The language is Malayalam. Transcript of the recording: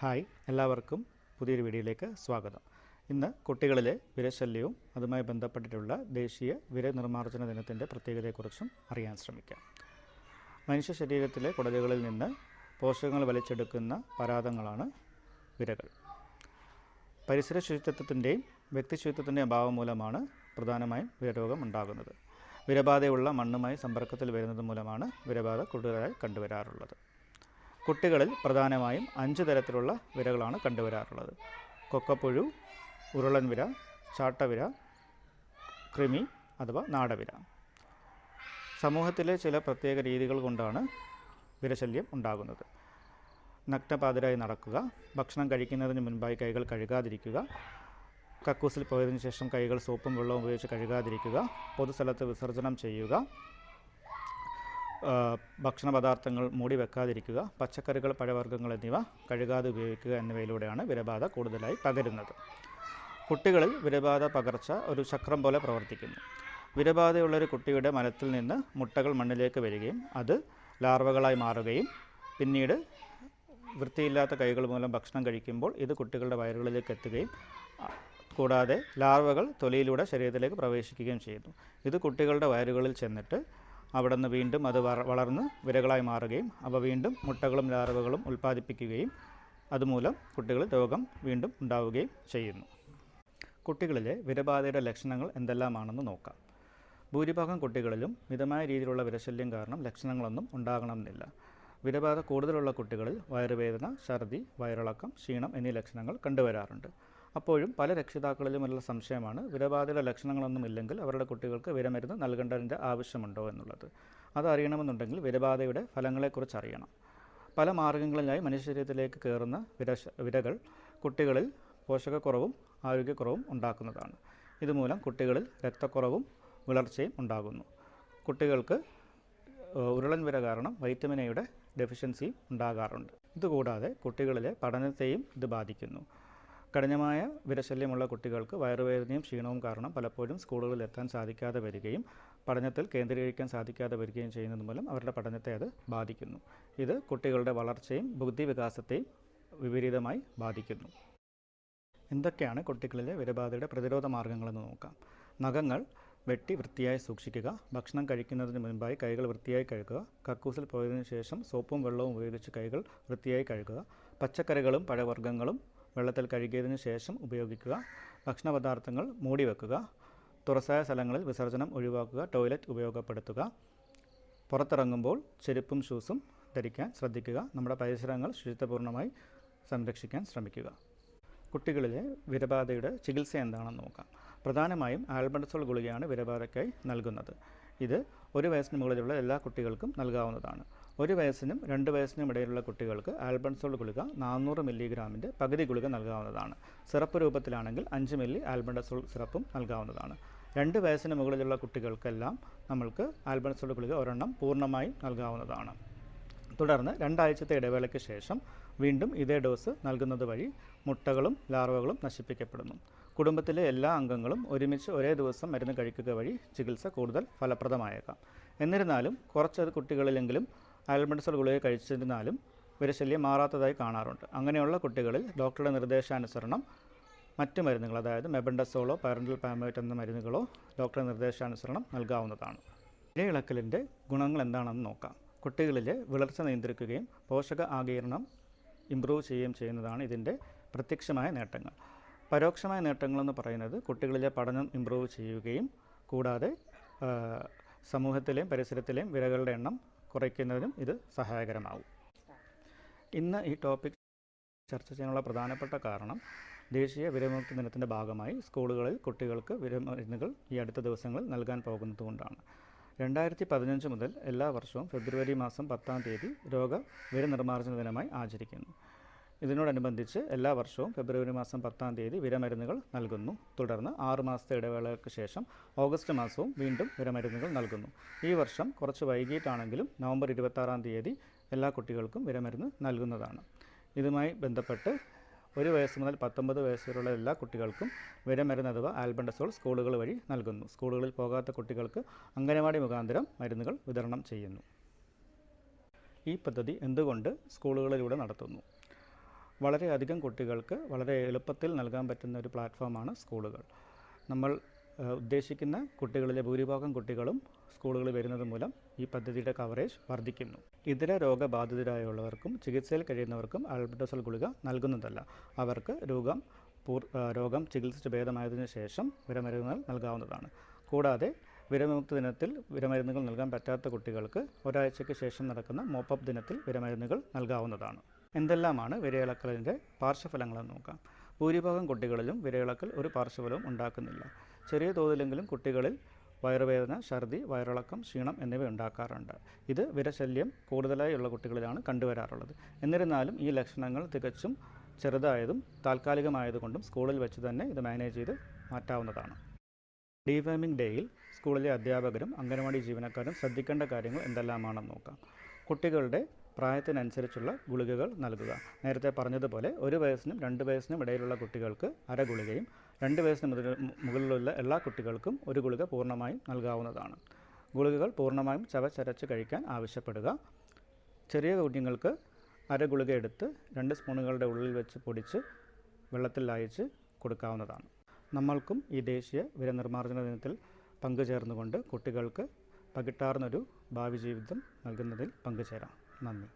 ഹായ് എല്ലാവർക്കും പുതിയൊരു വീഡിയോയിലേക്ക് സ്വാഗതം. ഇന്ന് കുട്ടികളിലെ വിരശല്യവും അതുമായി ബന്ധപ്പെട്ടിട്ടുള്ള ദേശീയ വിര നിർമ്മാർജന ദിനത്തിന്റെ പ്രത്യേകതയെക്കുറിച്ചും അറിയാൻ ശ്രമിക്കാം. മനുഷ്യ ശരീരത്തിലെ കുടലുകളിൽ നിന്ന് പോഷകങ്ങൾ വലിച്ചെടുക്കുന്ന പരാതങ്ങളാണ് വിരകൾ. പരിസര ശുചിത്വത്തിന്റെയും വ്യക്തി ശുചിത്വത്തിന്റെയും അഭാവം മൂലമാണ് പ്രധാനമായും വിരരോഗം ഉണ്ടാകുന്നത്. വിരബാധയുള്ള മണ്ണുമായി സമ്പർക്കത്തിൽ വരുന്നത് മൂലമാണ് വിരബാധ കൂടുതലായി കണ്ടുവരാറുള്ളത്. കുട്ടികളിൽ പ്രധാനമായും അഞ്ച് തരത്തിലുള്ള വിരകളാണ് കണ്ടുവരാറുള്ളത്. കൊക്കപ്പുഴു ഉരുളൻ വിര ചാട്ടവിര കൃമി അഥവാ നാടവിര. സമൂഹത്തിലെ ചില പ്രത്യേക രീതികൾ കൊണ്ടാണ് വിരശല്യം ഉണ്ടാകുന്നത്. നഗ്നപാതരായി നടക്കുക ഭക്ഷണം കഴിക്കുന്നതിന് മുൻപായി കൈകൾ കഴുകാതിരിക്കുക കക്കൂസിൽ പോയതിനു ശേഷം കൈകൾ സോപ്പും വെള്ളവും ഉപയോഗിച്ച് കഴുകാതിരിക്കുക പൊതുസ്ഥലത്ത് വിസർജനം ചെയ്യുക ഭക്ഷണ പദാർത്ഥങ്ങൾ മൂടി വെക്കാതിരിക്കുക പച്ചക്കറികൾ പഴവർഗങ്ങൾ എന്നിവ കഴുകാതെ ഉപയോഗിക്കുക എന്നിവയിലൂടെയാണ് വിരബാധ കൂടുതലായി പകരുന്നത്. കുട്ടികളിൽ വിരബാധ പകർച്ച ഒരു ചക്രം പോലെ പ്രവർത്തിക്കുന്നു. വിരബാധയുള്ള ഒരു കുട്ടിയുടെ മലത്തിൽ നിന്ന് മുട്ടകൾ മണ്ണിലേക്ക് വരികയും അത് ലാർവകളായി മാറുകയും പിന്നീട് വൃത്തിയില്ലാത്ത കൈകൾ മൂലം ഭക്ഷണം കഴിക്കുമ്പോൾ ഇത് കുട്ടികളുടെ വയറുകളിലേക്ക് എത്തുകയും കൂടാതെ ലാർവകൾ തൊലിയിലൂടെ ശരീരത്തിലേക്ക് പ്രവേശിക്കുകയും ചെയ്യുന്നു. ഇത് കുട്ടികളുടെ വയറുകളിൽ ചെന്നിട്ട് അവിടെ നിന്ന് വീണ്ടും അത് വള- വളർന്ന് വിരകളായി മാറുകയും അവ വീണ്ടും മുട്ടകളും ലാർവകളും ഉൽപ്പാദിപ്പിക്കുകയും അതുമൂലം കുട്ടികൾ രോഗം വീണ്ടും ഉണ്ടാവുകയും ചെയ്യുന്നു. കുട്ടികളിലെ വിരബാധയുടെ ലക്ഷണങ്ങൾ എന്തെല്ലാമാണെന്ന് നോക്കാം. ഭൂരിഭാഗം കുട്ടികളിലും മിതമായ രീതിയിലുള്ള വിരശല്യം കാരണം ലക്ഷണങ്ങളൊന്നും ഉണ്ടാകണമെന്നില്ല. വിരബാധ കൂടുതലുള്ള കുട്ടികളിൽ വയറുവേദന ഛർദി വയറിളക്കം ക്ഷീണം എന്നീ ലക്ഷണങ്ങൾ കണ്ടുവരാറുണ്ട്. അപ്പോഴും പല രക്ഷിതാക്കളിലുമുള്ള സംശയമാണ് വിരബാധയുടെ ലക്ഷണങ്ങളൊന്നും ഇല്ലെങ്കിൽ അവരുടെ കുട്ടികൾക്ക് വിരമരുന്ന് നൽകേണ്ടതിന്റെ ആവശ്യമുണ്ടോ എന്നുള്ളത്. അതറിയണമെന്നുണ്ടെങ്കിൽ വിരബാധയുടെ ഫലങ്ങളെക്കുറിച്ച് അറിയണം. പല മാർഗങ്ങളിലായി മനുഷ്യശരീരത്തിലേക്ക് കയറുന്ന വിരശ വിരകൾ കുട്ടികളിൽ പോഷകക്കുറവും ആരോഗ്യക്കുറവും ഉണ്ടാക്കുന്നതാണ്. ഇതുമൂലം കുട്ടികളിൽ രക്തക്കുറവും വിളർച്ചയും ഉണ്ടാകുന്നു. കുട്ടികൾക്ക് ഉരുളൻ വിര കാരണം വൈറ്റമിനയുടെ ഡെഫിഷ്യൻസിയും ഉണ്ടാകാറുണ്ട്. ഇതുകൂടാതെ കുട്ടികളിലെ പഠനത്തെയും ഇത് ബാധിക്കുന്നു. കഠിനമായ വിരശല്യമുള്ള കുട്ടികൾക്ക് വയറുവേദനയും ക്ഷീണവും കാരണം പലപ്പോഴും സ്കൂളുകളിൽ എത്താൻ സാധിക്കാതെ വരികയും പഠനത്തിൽ കേന്ദ്രീകരിക്കാൻ സാധിക്കാതെ വരികയും ചെയ്യുന്നത് മൂലം അവരുടെ പഠനത്തെ അത് ബാധിക്കുന്നു. ഇത് കുട്ടികളുടെ വളർച്ചയും ബുദ്ധി വികാസത്തെയും വിപരീതമായി ബാധിക്കുന്നു. എന്തൊക്കെയാണ് കുട്ടികളിലെ വിരബാധയുടെ പ്രതിരോധ മാർഗങ്ങളെന്ന് നോക്കാം. നഖങ്ങൾ വെട്ടി വൃത്തിയായി സൂക്ഷിക്കുക ഭക്ഷണം കഴിക്കുന്നതിന് മുൻപായി കൈകൾ വൃത്തിയായി കഴുകുക കക്കൂസിൽ പോയതിനു ശേഷം സോപ്പും വെള്ളവും ഉപയോഗിച്ച് കൈകൾ വൃത്തിയായി കഴുകുക പച്ചക്കറികളും പഴവർഗങ്ങളും വെള്ളത്തിൽ കഴുകിയതിന് ശേഷം ഉപയോഗിക്കുക. ഭക്ഷണപദാർത്ഥങ്ങൾ മൂടി വെക്കുക തുറസായ സ്ഥലങ്ങളിൽ വിസർജനം ഒഴിവാക്കുക. ടോയ്ലറ്റ് ഉപയോഗപ്പെടുത്തുക. പുറത്തിറങ്ങുമ്പോൾ ചെരുപ്പും ഷൂസും ധരിക്കാൻ ശ്രദ്ധിക്കുക. നമ്മുടെ പരിസരങ്ങൾ ശുചിത്വപൂർണമായി സംരക്ഷിക്കാൻ ശ്രമിക്കുക. കുട്ടികളിലെ വിരബാധയുടെ ചികിത്സ എന്താണെന്ന് നോക്കാം. പ്രധാനമായും ആൽബൻഡസോൾ ഗുളികയാണ് വിരബാധയ്ക്കായി നൽകുന്നത്. ഇത് ഒരു വയസ്സിന് മുകളിലുള്ള എല്ലാ കുട്ടികൾക്കും നൽകാവുന്നതാണ്. ഒരു വയസ്സിനും രണ്ട് വയസ്സിനും ഇടയിലുള്ള കുട്ടികൾക്ക് ആൽബൻസോൾ ഗുളിക നാനൂറ് മില്ലിഗ്രാമിന്റെ പകുതി ഗുളിക നൽകാവുന്നതാണ്. സിറപ്പ് രൂപത്തിലാണെങ്കിൽ അഞ്ച് മില്ലി ആൽബൻഡസോൾ സിറപ്പും നൽകാവുന്നതാണ്. രണ്ട് വയസ്സിന് മുകളിലുള്ള കുട്ടികൾക്കെല്ലാം നമ്മൾക്ക് ആൽബൻസോൾ ഗുളിക ഒരെണ്ണം പൂർണമായും നൽകാവുന്നതാണ്. തുടർന്ന് രണ്ടാഴ്ചത്തെ ഇടവേളയ്ക്ക് ശേഷം വീണ്ടും ഇതേ ഡോസ് നൽകുന്നത് വഴി മുട്ടകളും ലാർവകളും നശിപ്പിക്കപ്പെടുന്നു. കുടുംബത്തിലെ എല്ലാ അംഗങ്ങളും ഒരുമിച്ച് ഒരേ ദിവസം മരുന്ന് കഴിക്കുക വഴി ചികിത്സ കൂടുതൽ ഫലപ്രദമായേക്കാം. എന്നിരുന്നാലും കുറച്ച് കുട്ടികളിലെങ്കിലും ആൽബൻഡസോൾ ഗുളിക കഴിച്ചിരുന്നാലും വിരശല്യം മാറാത്തതായി കാണാറുണ്ട്. അങ്ങനെയുള്ള കുട്ടികളിൽ ഡോക്ടറുടെ നിർദ്ദേശാനുസരണം മറ്റു മരുന്നുകൾ അതായത് മെബൻഡസോളോ പാരന്റൽ പാമേറ്റ് എന്ന മരുന്നുകളോ ഡോക്ടറുടെ നിർദ്ദേശാനുസരണം നൽകാവുന്നതാണ്. ഇഴയിളക്കലിന്റെ ഗുണങ്ങൾ എന്താണെന്ന് നോക്കാം. കുട്ടികളിലെ വിളർച്ച നിയന്ത്രിക്കുകയും പോഷക ആകീരണം ഇമ്പ്രൂവ് ചെയ്യുകയും ചെയ്യുന്നതാണ് ഇതിന്റെ പ്രത്യക്ഷമായ നേട്ടങ്ങൾ. പരോക്ഷമായ നേട്ടങ്ങളെന്ന് പറയുന്നത് കുട്ടികളിലെ പഠനം ഇമ്പ്രൂവ് ചെയ്യുകയും കൂടാതെ സമൂഹത്തിലെയും പരിസരത്തിലെയും വിരകളുടെ എണ്ണം കുറയ്ക്കുന്നതിനും ഇത് സഹായകരമാവും. ഇന്ന് ഈ ടോപ്പിക് ചർച്ച ചെയ്യാനുള്ള പ്രധാനപ്പെട്ട കാരണം ദേശീയ വിരമുക്തി ദിനത്തിന്റെ ഭാഗമായി സ്കൂളുകളിൽ കുട്ടികൾക്ക് വിരമരുന്നുകൾ ഈ അടുത്ത ദിവസങ്ങളിൽ നൽകാൻ പോകുന്നതുകൊണ്ടാണ്. രണ്ടായിരത്തി പതിനഞ്ച് മുതൽ എല്ലാ വർഷവും ഫെബ്രുവരി മാസം പത്താം തീയതി രോഗ വിരനിർമ്മാർജന ദിനമായി ആചരിക്കുന്നു. ഇതിനോടനുബന്ധിച്ച് എല്ലാ വർഷവും ഫെബ്രുവരി മാസം പത്താം തീയതി വിരമരുന്നുകൾ നൽകുന്നു. തുടർന്ന് ആറ് മാസത്തെ ഇടവേളയ്ക്ക് ശേഷം ഓഗസ്റ്റ് മാസവും വീണ്ടും വിരമരുന്നുകൾ നൽകുന്നു. ഈ വർഷം കുറച്ച് വൈകിട്ടാണെങ്കിലും നവംബർ ഇരുപത്താറാം തീയതി എല്ലാ കുട്ടികൾക്കും വിരമരുന്ന് നൽകുന്നതാണ്. ഇതുമായി ബന്ധപ്പെട്ട് ഒരു വയസ്സ് മുതൽ പത്തൊമ്പത് വയസ്സ് വരെയുള്ള എല്ലാ കുട്ടികൾക്കും വിരമരുന്ന് അഥവാ ആൽബൻഡസോൾ സ്കൂളുകൾ വഴി നൽകുന്നു. സ്കൂളുകളിൽ പോകാത്ത കുട്ടികൾക്ക് അംഗനവാടി മുഖാന്തരം മരുന്നുകൾ വിതരണം ചെയ്യുന്നു. ഈ പദ്ധതി എന്തുകൊണ്ട് സ്കൂളുകളിലൂടെ നടത്തുന്നു? വളരെയധികം കുട്ടികൾക്ക് വളരെ എളുപ്പത്തിൽ നൽകാൻ പറ്റുന്ന ഒരു പ്ലാറ്റ്ഫോമാണ് സ്കൂളുകൾ. നമ്മൾ ഉദ്ദേശിക്കുന്ന കുട്ടികളിലെ ഭൂരിഭാഗം കുട്ടികളും സ്കൂളുകളിൽ വരുന്നത് മൂലം ഈ പദ്ധതിയുടെ കവറേജ് വർദ്ധിക്കുന്നു. ഇതര രോഗബാധിതരായുള്ളവർക്കും ചികിത്സയിൽ കഴിയുന്നവർക്കും ആൽബഡോസൽ ഗുളിക നൽകുന്നതല്ല. അവർക്ക് രോഗം പൂർ രോഗം ചികിത്സിച്ച് ഭേദമായതിനു ശേഷം വിരമരുന്നുകൾ നൽകാവുന്നതാണ്. കൂടാതെ വിരമുക്ത ദിനത്തിൽ വിരമരുന്നുകൾ നൽകാൻ പറ്റാത്ത കുട്ടികൾക്ക് ഒരാഴ്ചയ്ക്ക് ശേഷം നടക്കുന്ന മോപ്പപ്പ് ദിനത്തിൽ വിരമരുന്നുകൾ നൽകാവുന്നതാണ്. എന്തെല്ലാമാണ് വിരയിളക്കലിന്റെ പാർശ്വഫലങ്ങളെന്ന് നോക്കാം. ഭൂരിഭാഗം കുട്ടികളിലും വിരയിളക്കൽ ഒരു പാർശ്വഫലവും ഉണ്ടാക്കുന്നില്ല. ചെറിയ തോതിലെങ്കിലും കുട്ടികളിൽ വയറുവേദന ഛർദി വയറിളക്കം ക്ഷീണം എന്നിവ ഉണ്ടാക്കാറുണ്ട്. ഇത് വിരശല്യം കൂടുതലായുള്ള കുട്ടികളിലാണ് കണ്ടുവരാറുള്ളത്. എന്നിരുന്നാലും ഈ ലക്ഷണങ്ങൾ തികച്ചും ചെറുതായതും താൽക്കാലികമായതുകൊണ്ടും സ്കൂളിൽ വെച്ച് തന്നെ ഇത് മാനേജ് ചെയ്ത് മാറ്റാവുന്നതാണ്. ഡീവേമിംഗ് ഡേയിൽ സ്കൂളിലെ അധ്യാപകരും അംഗനവാടി ജീവനക്കാരും ശ്രദ്ധിക്കേണ്ട കാര്യങ്ങൾ എന്തെല്ലാമാണെന്ന് നോക്കാം. കുട്ടികളുടെ പ്രായത്തിനനുസരിച്ചുള്ള ഗുളികകൾ നൽകുക. നേരത്തെ പറഞ്ഞതുപോലെ ഒരു വയസ്സിനും രണ്ട് വയസ്സിനും ഇടയിലുള്ള കുട്ടികൾക്ക് അര ഗുളികയും രണ്ട് വയസ്സിന് മുകളിലുള്ള എല്ലാ കുട്ടികൾക്കും ഒരു ഗുളിക പൂർണമായും നൽകാവുന്നതാണ്. ഗുളികകൾ പൂർണമായും ചവച്ചരച്ച് കഴിക്കാൻ ആവശ്യപ്പെടുക. ചെറിയ കുഞ്ഞുങ്ങൾക്ക് അര ഗുളിക എടുത്ത് രണ്ട് സ്പൂണുകളുടെ ഉള്ളിൽ വെച്ച് പൊടിച്ച് വെള്ളത്തിൽ അയച്ച് കൊടുക്കാവുന്നതാണ്. നമ്മൾക്കും ഈ ദേശീയ വിരനിർമ്മാർജന ദിനത്തിൽ പങ്കുചേർന്നുകൊണ്ട് കുട്ടികൾക്ക് പകിട്ടാർന്നൊരു ഭാവി ജീവിതം നൽകുന്നതിൽ പങ്കുചേരാം. നന്ദി